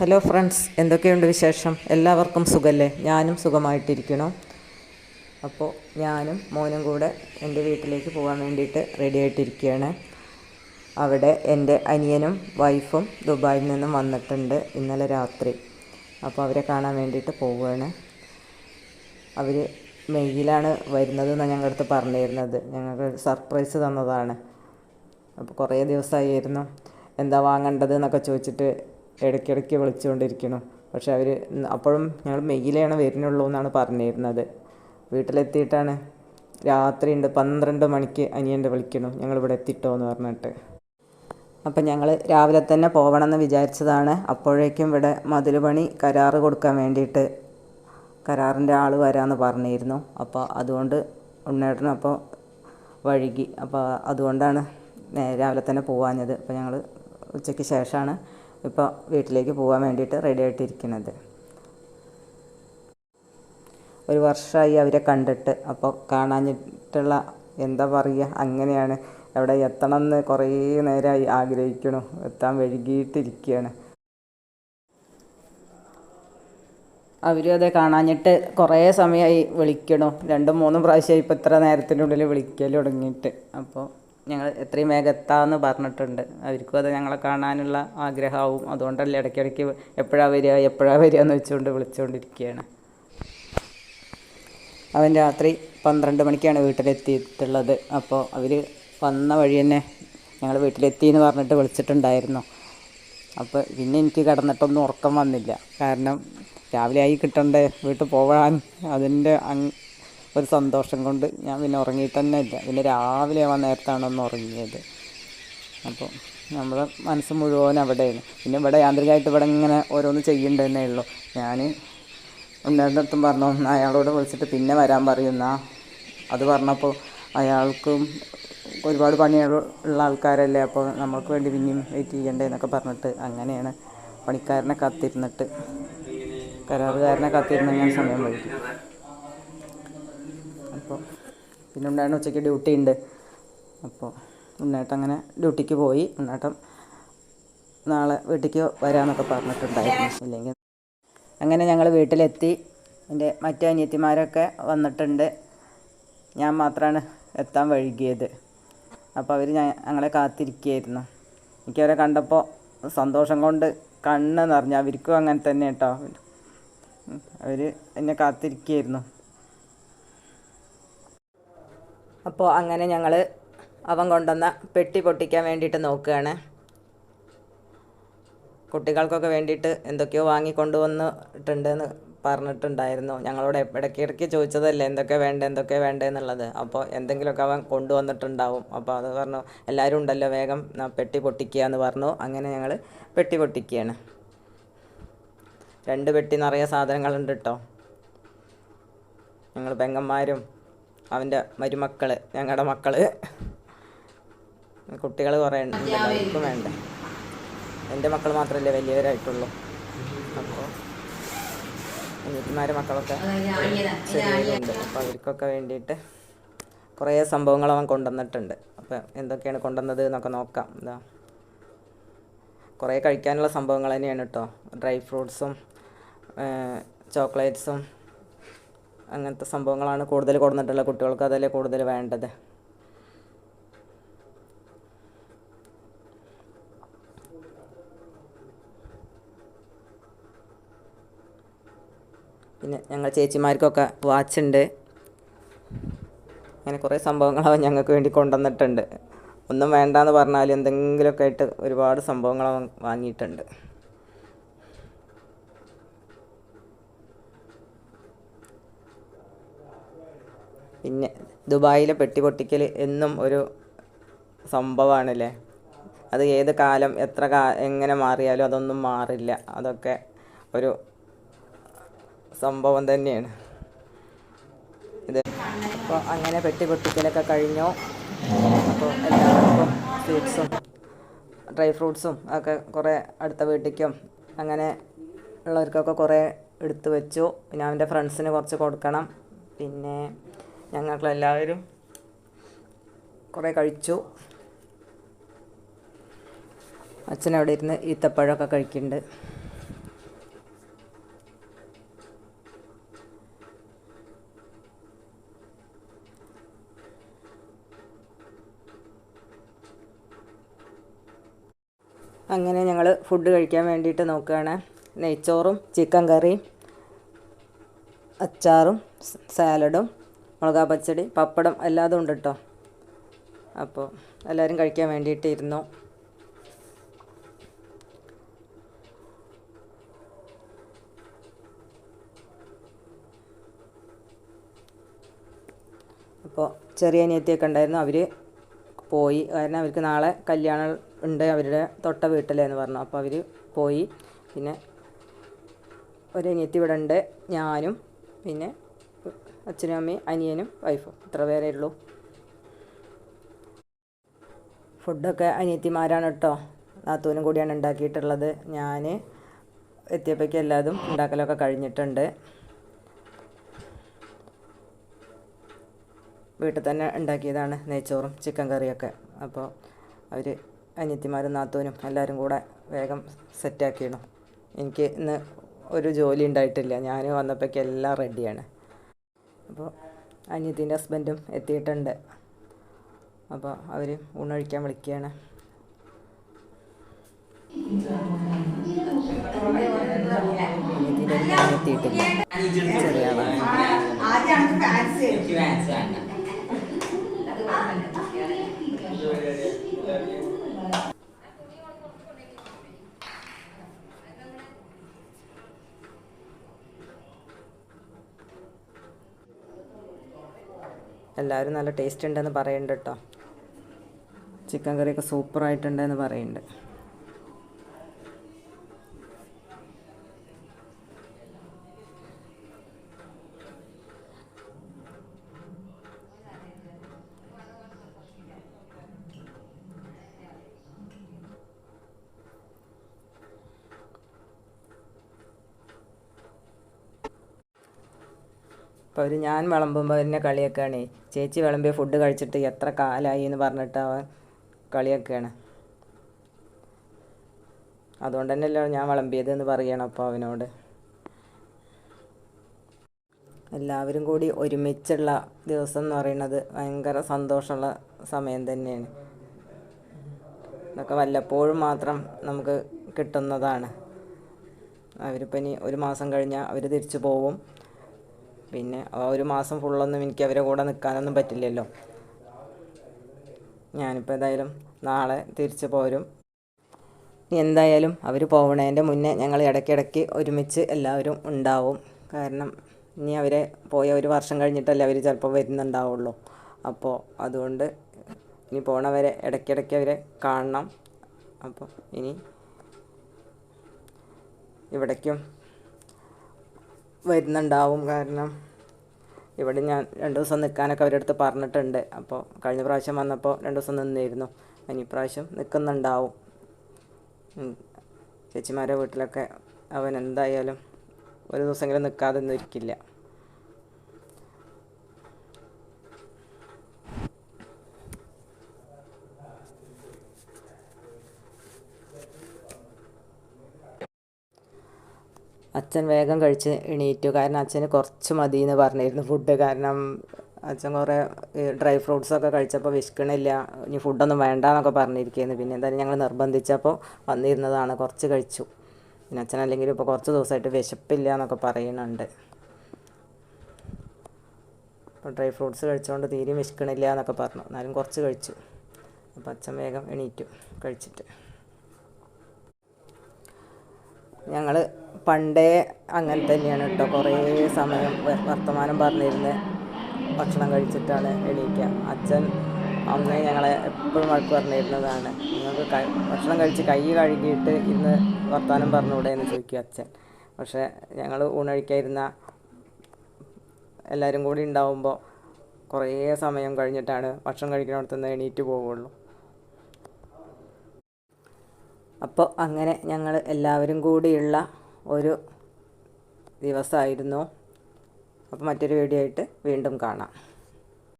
Hello friends എന്തൊക്കെയുണ്ട് വിശേഷം? എല്ലാവർക്കും സുഖല്ലേ? ഞാനും സുഖമായിട്ടിരിക്കണം അപ്പോൾ ഞാനും മോനും കൂടെ എന്റെ വീട്ടിലേക്ക് പോകാൻ വേണ്ടിയിട്ട് റെഡി ആയിട്ടിരിക്കുകയാണ്. അവിടെ എന്റെ അനിയനും വൈഫും ദുബായിൽ നിന്നും വന്നിട്ടുണ്ട് ഇന്നലെ രാത്രി. അപ്പോൾ അവരെ കാണാൻ വേണ്ടിയിട്ട് പോവുകയാണ്. അവർ മെയ്യിലാണ് വരുന്നത് എന്നാണ് ഞങ്ങളുടെ അടുത്ത് പറഞ്ഞിരുന്നത്. ഞങ്ങൾക്ക് സർപ്രൈസ് തന്നതാണ്. അപ്പോൾ കുറേ ദിവസമായിരുന്നു. എന്താ വാങ്ങേണ്ടത് എന്നൊക്കെ ചോദിച്ചിട്ട് ഇടയ്ക്കിടയ്ക്ക് വിളിച്ചുകൊണ്ടിരിക്കണം. പക്ഷെ അവർ അപ്പോഴും ഞങ്ങൾ മെയ്യിലാണ് വരുന്നുള്ളൂ എന്നാണ് പറഞ്ഞിരുന്നത്. വീട്ടിലെത്തിയിട്ടാണ് രാത്രി ഉണ്ട് പന്ത്രണ്ട് മണിക്ക് അനിയന്റെ വിളിക്കണം ഞങ്ങളിവിടെ എത്തിട്ടോ എന്ന് പറഞ്ഞിട്ട്. അപ്പം ഞങ്ങൾ രാവിലെ തന്നെ പോകണമെന്ന് വിചാരിച്ചതാണ്. അപ്പോഴേക്കും ഇവിടെ മതിൽ പണി കരാറ് കൊടുക്കാൻ വേണ്ടിയിട്ട് കരാറിന്റെ ആൾ വരാമെന്ന് പറഞ്ഞിരുന്നു. അപ്പോൾ അതുകൊണ്ട് ഉണ്ണേട്ടനും അപ്പോൾ വഴുകി. അപ്പോൾ അതുകൊണ്ടാണ് രാവിലെ തന്നെ പോവാഞ്ഞത്. അപ്പോൾ ഞങ്ങൾ ഉച്ചയ്ക്ക് ശേഷമാണ് ഇപ്പോൾ വീട്ടിലേക്ക് പോകാൻ വേണ്ടിയിട്ട് റെഡി ആയിട്ടിരിക്കുന്നത്. ഒരു വർഷമായി അവരെ കണ്ടിട്ട് അപ്പോൾ കാണാഞ്ഞിട്ടുള്ള എന്താ പറയുക അങ്ങനെയാണ്. അവിടെ എത്തണം എന്ന് കുറേ നേരമായി ആഗ്രഹിക്കണു. എത്താൻ വഴുകിയിട്ടിരിക്കുകയാണ് അവരും അതെ കാണാഞ്ഞിട്ട് കുറേ സമയമായി വിളിക്കണു. രണ്ടും മൂന്നും പ്രാവശ്യമായി ഇപ്പോൾ ഇത്ര നേരത്തിനുള്ളിൽ വിളിക്കൽ തുടങ്ങിയിട്ട്. അപ്പോൾ ഞങ്ങൾ എത്രയും വേഗം എത്താമെന്ന് പറഞ്ഞിട്ടുണ്ട്. അവർക്കും അത് ഞങ്ങളെ കാണാനുള്ള ആഗ്രഹമാവും. അതുകൊണ്ടല്ലേ ഇടയ്ക്കിടയ്ക്ക് എപ്പോഴാണ് വരിക എപ്പോഴാണ് വരിക എന്ന് വെച്ചുകൊണ്ട് വിളിച്ചുകൊണ്ടിരിക്കുകയാണ്. അവൻ രാത്രി പന്ത്രണ്ട് മണിക്കാണ് വീട്ടിലെത്തിയിട്ടുള്ളത്. അപ്പോൾ അവർ വന്ന വഴി തന്നെ ഞങ്ങൾ വീട്ടിലെത്തി എന്ന് പറഞ്ഞിട്ട് വിളിച്ചിട്ടുണ്ടായിരുന്നു. അപ്പോൾ പിന്നെ എനിക്ക് കിടന്നിട്ടൊന്നും ഉറക്കം വന്നില്ല. കാരണം രാവിലെ ആയി കിട്ടണ്ടേ വീട്ടിൽ പോകാൻ അതിന്റെ ഒരു സന്തോഷം കൊണ്ട് ഞാൻ പിന്നെ ഉറങ്ങിയിട്ട് തന്നെ ഇല്ല. പിന്നെ രാവിലെ ആവാൻ നേരത്താണ് ഒന്ന് ഉറങ്ങിയത്. അപ്പോൾ നമ്മുടെ മനസ്സ് മുഴുവൻ അവിടെയാണ്. പിന്നെ ഇവിടെ യാന്ത്രികമായിട്ട് ഇവിടെ ഇങ്ങനെ ഓരോന്ന് ചെയ്യണ്ടെന്നേ ഉള്ളൂ. ഞാൻ ഒന്നേടത്തും പറഞ്ഞു "എന്നാ അയാളോട് വിളിച്ചിട്ട് പിന്നെ വരാൻ പറയുന്ന അത് പറഞ്ഞപ്പോൾ അയാൾക്കും ഒരുപാട് പണിയുള്ള ആൾക്കാരല്ലേ അപ്പോൾ നമ്മൾക്ക് വേണ്ടി പിന്നെയും വെയിറ്റ് ചെയ്യണ്ടേ എന്നൊക്കെ പറഞ്ഞിട്ട് അങ്ങനെയാണ് പണിക്കാരനെ കാത്തിരുന്നിട്ട്. കരാറുകാരനെ കാത്തിരുന്ന് ഞാൻ സമയം വൈകി. പിന്നെ ഉണ്ണേട്ടൻ ഉച്ചയ്ക്ക് ഡ്യൂട്ടി ഉണ്ട്. അപ്പോൾ ഉണ്ണേട്ടൻ അങ്ങനെ ഡ്യൂട്ടിക്ക് പോയി. ഉണ്ണേട്ടൻ നാളെ വീട്ടിലേക്ക് വരാമെന്നൊക്കെ പറഞ്ഞിട്ടുണ്ടായിരുന്നു. ഇല്ലെങ്കിൽ അങ്ങനെ ഞങ്ങൾ വീട്ടിലെത്തി. എന്റെ മറ്റേ അനിയത്തിമാരൊക്കെ വന്നിട്ടുണ്ട്. ഞാൻ മാത്രമാണ് എത്താൻ വൈകിയത്. അപ്പോൾ അവർ ഞങ്ങളെ കാത്തിരിക്കുകയായിരുന്നു. എനിക്കവരെ കണ്ടപ്പോൾ സന്തോഷം കൊണ്ട് കണ്ണ് നിറഞ്ഞു. അവർക്കും അങ്ങനെ തന്നെ കേട്ടോ. അവർ എന്നെ കാത്തിരിക്കുകയായിരുന്നു. അപ്പോൾ അങ്ങനെ ഞങ്ങൾ അവൻ കൊണ്ടുവന്ന പെട്ടി പൊട്ടിക്കാൻ വേണ്ടിയിട്ട് നോക്കുകയാണ്. കുട്ടികൾക്കൊക്കെ വേണ്ടിയിട്ട് എന്തൊക്കെയോ വാങ്ങിക്കൊണ്ടുവന്നിട്ടുണ്ടെന്ന് പറഞ്ഞിട്ടുണ്ടായിരുന്നു. ഞങ്ങളോട് ഇടയ്ക്കിടയ്ക്ക് ചോദിച്ചതല്ലേ എന്തൊക്കെ വേണ്ട എന്തൊക്കെ വേണ്ട എന്നുള്ളത്. അപ്പോൾ എന്തെങ്കിലുമൊക്കെ അവൻ കൊണ്ടുവന്നിട്ടുണ്ടാവും. അപ്പോൾ അത് പറഞ്ഞു എല്ലാവരും ഉണ്ടല്ലോ വേഗം പെട്ടി പൊട്ടിക്കുക എന്ന് പറഞ്ഞു. അങ്ങനെ ഞങ്ങൾ പെട്ടി പൊട്ടിക്കുകയാണ്. രണ്ട് പെട്ടി നിറയെ സാധനങ്ങളുണ്ട് കേട്ടോ ഞങ്ങൾ പെങ്ങന്മാരും അവന്റെ മരുമക്കൾ ഞങ്ങളുടെ മക്കൾ കുട്ടികൾ കുറേ ഉണ്ട്. വേണ്ട. എന്റെ മക്കൾ മാത്രമല്ലേ വലിയവരായിട്ടുള്ളൂ. അപ്പോൾ അനിയത്തിമാരെ മക്കളൊക്കെ ചെറിയവരുണ്ട്. അപ്പോൾ അവർക്കൊക്കെ വേണ്ടിയിട്ട് കുറേ സംഭവങ്ങൾ അവൻ കൊണ്ടുവന്നിട്ടുണ്ട്. അപ്പം എന്തൊക്കെയാണ് കൊണ്ടുവന്നത് എന്നൊക്കെ നോക്കാം. എന്താ കുറേ കഴിക്കാനുള്ള സംഭവങ്ങൾ തന്നെയാണ് കേട്ടോ. ഡ്രൈ ഫ്രൂട്ട്സും ചോക്ലേറ്റ്സും അങ്ങനത്തെ സംഭവങ്ങളാണ് കൂടുതൽ കൊടുത്തിട്ടുള്ളത് കുട്ടികൾക്ക് അതല്ലേ കൂടുതൽ വേണ്ടത്. പിന്നെ ഞങ്ങൾ ചേച്ചിമാർക്കൊക്കെ വാച്ച് ഉണ്ട് അങ്ങനെ കുറേ സംഭവങ്ങൾ അവൻ ഞങ്ങൾക്ക് വേണ്ടി കൊണ്ടുവന്നിട്ടുണ്ട്. ഒന്നും വേണ്ടാന്ന് പറഞ്ഞാൽ എന്തെങ്കിലുമൊക്കെ ആയിട്ട് ഒരുപാട് സംഭവങ്ങൾ അവൻ വാങ്ങിയിട്ടുണ്ട്. പിന്നെ ദുബായിലെ പെട്ടി പൊട്ടിക്കൽ എന്നും ഒരു സംഭവമാണല്ലേ അത് ഏത് കാലം എത്ര കാ എങ്ങനെ മാറിയാലും അതൊന്നും മാറില്ല. അതൊക്കെ ഒരു സംഭവം തന്നെയാണ്. ഇത് അപ്പോൾ അങ്ങനെ പെട്ടി പൊട്ടിക്കലൊക്കെ കഴിഞ്ഞോ. അപ്പോൾ എല്ലാവർക്കും സ്വീറ്റ്സും ഡ്രൈ ഫ്രൂട്ട്സും ഒക്കെ കുറേ അടുത്ത വീട്ടിലേക്കും അങ്ങനെ ഉള്ളവർക്കൊക്കെ കുറേ എടുത്തു വെച്ചു. പിന്നെ അവന്റെ ഫ്രണ്ട്സിന് കുറച്ച് കൊടുക്കണം. പിന്നെ ഞങ്ങൾക്കെല്ലാവരും കുറേ കഴിച്ചു. അച്ഛൻ അവിടെ ഇരുന്ന് ഈത്തപ്പഴമൊക്കെ കഴിക്കുന്നുണ്ട്. അങ്ങനെ ഞങ്ങൾ ഫുഡ് കഴിക്കാൻ വേണ്ടിയിട്ട് നോക്കുകയാണ്. നെയ്ച്ചോറും ചിക്കൻ കറിയും അച്ചാറും സാലഡും മുളകാ പച്ചടി പപ്പടം എല്ലാതും ഉണ്ട് കേട്ടോ അപ്പോൾ എല്ലാവരും കഴിക്കാൻ വേണ്ടിയിട്ട് ഇരുന്നു. അപ്പോൾ ചെറിയ അനിയത്തിയൊക്കെ ഉണ്ടായിരുന്നു. അവർ പോയി. കാരണം അവർക്ക് നാളെ കല്യാണം ഉണ്ട് അവരുടെ തൊട്ട വീട്ടിലെന്ന് പറഞ്ഞു. അപ്പോൾ അവർ പോയി. പിന്നെ ഒരു അനിയത്തി ഇവിടെ ഉണ്ട്. ഞാനും പിന്നെ അച്ഛനും അമ്മയും അനിയനും വൈഫും. ഇത്ര പേരേ ഉള്ളൂ. ഫുഡൊക്കെ അനിയത്തിമാരാണ് കേട്ടോ നാത്തൂനും കൂടിയാണ് ഉണ്ടാക്കിയിട്ടുള്ളത്. ഞാൻ എത്തിയപ്പോഴേക്കും എല്ലാതും ഉണ്ടാക്കലൊക്കെ കഴിഞ്ഞിട്ടുണ്ട്. വീട്ടിൽ തന്നെ ഉണ്ടാക്കിയതാണ് നെയ്ച്ചോറും ചിക്കൻ കറിയൊക്കെ. അപ്പോൾ അവർ അനിയത്തിമാരും നാത്തൂനും എല്ലാവരും കൂടെ വേഗം സെറ്റാക്കിയിടും. എനിക്ക് ഇന്ന് ഒരു ജോലി ഉണ്ടായിട്ടില്ല. ഞാൻ വന്നപ്പോഴേക്കും എല്ലാം റെഡിയാണ് അപ്പോൾ അനിയത്തിന്റെ ഹസ്ബൻഡും എത്തിയിട്ടുണ്ട്. അപ്പോൾ അവർ ഊണഴിക്കാൻ വിളിക്കുകയാണ്. അനിയത്തിന്റെ എത്തിയിട്ടില്ല. ചെറിയ എല്ലാവരും നല്ല ടേസ്റ്റ് ഉണ്ടെന്ന് പറയുന്നുണ്ട് കേട്ടോ. ചിക്കൻ കറിയൊക്കെ സൂപ്പറായിട്ടുണ്ടെന്ന് പറയുന്നുണ്ട്. അപ്പോൾ അവർ ഞാൻ വിളമ്പുമ്പോൾ എന്നെ കളിയൊക്കെയാണ് ചേച്ചി വിളമ്പിയ ഫുഡ് കഴിച്ചിട്ട് എത്ര കാലമായി എന്ന് പറഞ്ഞിട്ട് അവൻ കളിയാക്കുകയാണ് അതുകൊണ്ട് തന്നെയല്ലോ ഞാൻ വിളമ്പിയത് എന്ന് പറയണം അപ്പോൾ അവനോട്. എല്ലാവരും കൂടി ഒരുമിച്ചുള്ള ദിവസം എന്ന് പറയുന്നത് ഭയങ്കര സന്തോഷമുള്ള സമയം തന്നെയാണ്. ഇതൊക്കെ വല്ലപ്പോഴും മാത്രം നമുക്ക് കിട്ടുന്നതാണ്. അവരിപ്പം ഇനി ഒരു മാസം കഴിഞ്ഞാൽ അവർ തിരിച്ചു പോവും. പിന്നെ ഒരു മാസം ഫുള്ളൊന്നും എനിക്ക് അവരെ കൂടെ നിൽക്കാനൊന്നും പറ്റില്ലല്ലോ. ഞാനിപ്പോൾ എന്തായാലും നാളെ തിരിച്ചു പോരും. എന്തായാലും അവർ പോകണതിന്റെ മുന്നേ ഞങ്ങൾ ഇടയ്ക്കിടയ്ക്ക് ഒരുമിച്ച് എല്ലാവരും ഉണ്ടാവും. കാരണം ഇനി അവരെ പോയ ഒരു വർഷം കഴിഞ്ഞിട്ടല്ലേ അവർ ചിലപ്പോൾ വരുന്നുണ്ടാവുള്ളൂ. അപ്പോൾ അതുകൊണ്ട് ഇനി പോണവരെ ഇടയ്ക്കിടയ്ക്ക് അവരെ കാണണം. അപ്പോൾ ഇനി ഇവിടേക്കും വരുന്നുണ്ടാവും കാരണം ഇവിടെ ഞാൻ രണ്ട് ദിവസം നിൽക്കാനൊക്കെ അവരുടെ അടുത്ത് പറഞ്ഞിട്ടുണ്ട്. അപ്പോൾ കഴിഞ്ഞ പ്രാവശ്യം വന്നപ്പോൾ രണ്ട് ദിവസം നിന്നിരുന്നു. ഇനി പ്രാവശ്യം നിൽക്കുന്നുണ്ടാവും. ചേച്ചിമാരെ വീട്ടിലൊക്കെ അവൻ എന്തായാലും ഒരു ദിവസമെങ്കിലും നിൽക്കാതെ ഒന്നും ഇരിക്കില്ല അച്ഛൻ വേഗം കഴിച്ച് എണീറ്റു. കാരണം അച്ഛന് കുറച്ച് മതി എന്ന് പറഞ്ഞിരുന്നു ഫുഡ് കാരണം അച്ഛൻ കുറേ ഡ്രൈ ഫ്രൂട്ട്സൊക്കെ കഴിച്ചപ്പോൾ വിശക്കണില്ല. ഇനി ഫുഡൊന്നും വേണ്ട എന്നൊക്കെ പറഞ്ഞിരിക്കുന്നു. പിന്നെ എന്തായാലും ഞങ്ങൾ നിർബന്ധിച്ചപ്പോൾ വന്നിരുന്നതാണ്. കുറച്ച് കഴിച്ചു. പിന്നെ അച്ഛൻ അല്ലെങ്കിൽ ഇപ്പോൾ കുറച്ച് ദിവസമായിട്ട് വിശപ്പില്ല എന്നൊക്കെ പറയുന്നുണ്ട്. അപ്പോൾ ഡ്രൈ ഫ്രൂട്ട്സ് കഴിച്ചുകൊണ്ട് തീരെ വിശക്കണില്ല എന്നൊക്കെ പറഞ്ഞു. എന്നാലും കുറച്ച് കഴിച്ചു. അപ്പോൾ അച്ഛൻ വേഗം എണീറ്റു. കഴിച്ചിട്ട്. ഞങ്ങൾ പണ്ടേ അങ്ങനെ തന്നെയാണ് കേട്ടോ. കുറേ സമയം വർത്തമാനം പറഞ്ഞിരുന്ന് ഭക്ഷണം കഴിച്ചിട്ടാണ് എണീക്കുക അച്ഛൻ അന്ന് ഞങ്ങളെ എപ്പോഴും വഴക്ക് പറഞ്ഞിരുന്നതാണ്. നിങ്ങൾക്ക് ഭക്ഷണം കഴിച്ച് കൈ കഴുകിയിട്ട് ഇന്ന് വർത്തമാനം പറഞ്ഞുകൂടെ എന്ന് ചോദിക്കും അച്ഛൻ. പക്ഷേ ഞങ്ങൾ ഊണഴിക്കായിരുന്ന എല്ലാവരും കൂടി ഉണ്ടാവുമ്പോൾ കുറേ സമയം കഴിഞ്ഞിട്ടാണ് ഭക്ഷണം കഴിക്കുന്നിടത്തുനിന്ന് എണീറ്റ് പോവുള്ളൂ. അപ്പോൾ അങ്ങനെ ഞങ്ങൾ എല്ലാവരും കൂടിയുള്ള ഒരു ദിവസമായിരുന്നു. അപ്പോൾ മറ്റൊരു വീഡിയോ ആയിട്ട് വീണ്ടും കാണാം.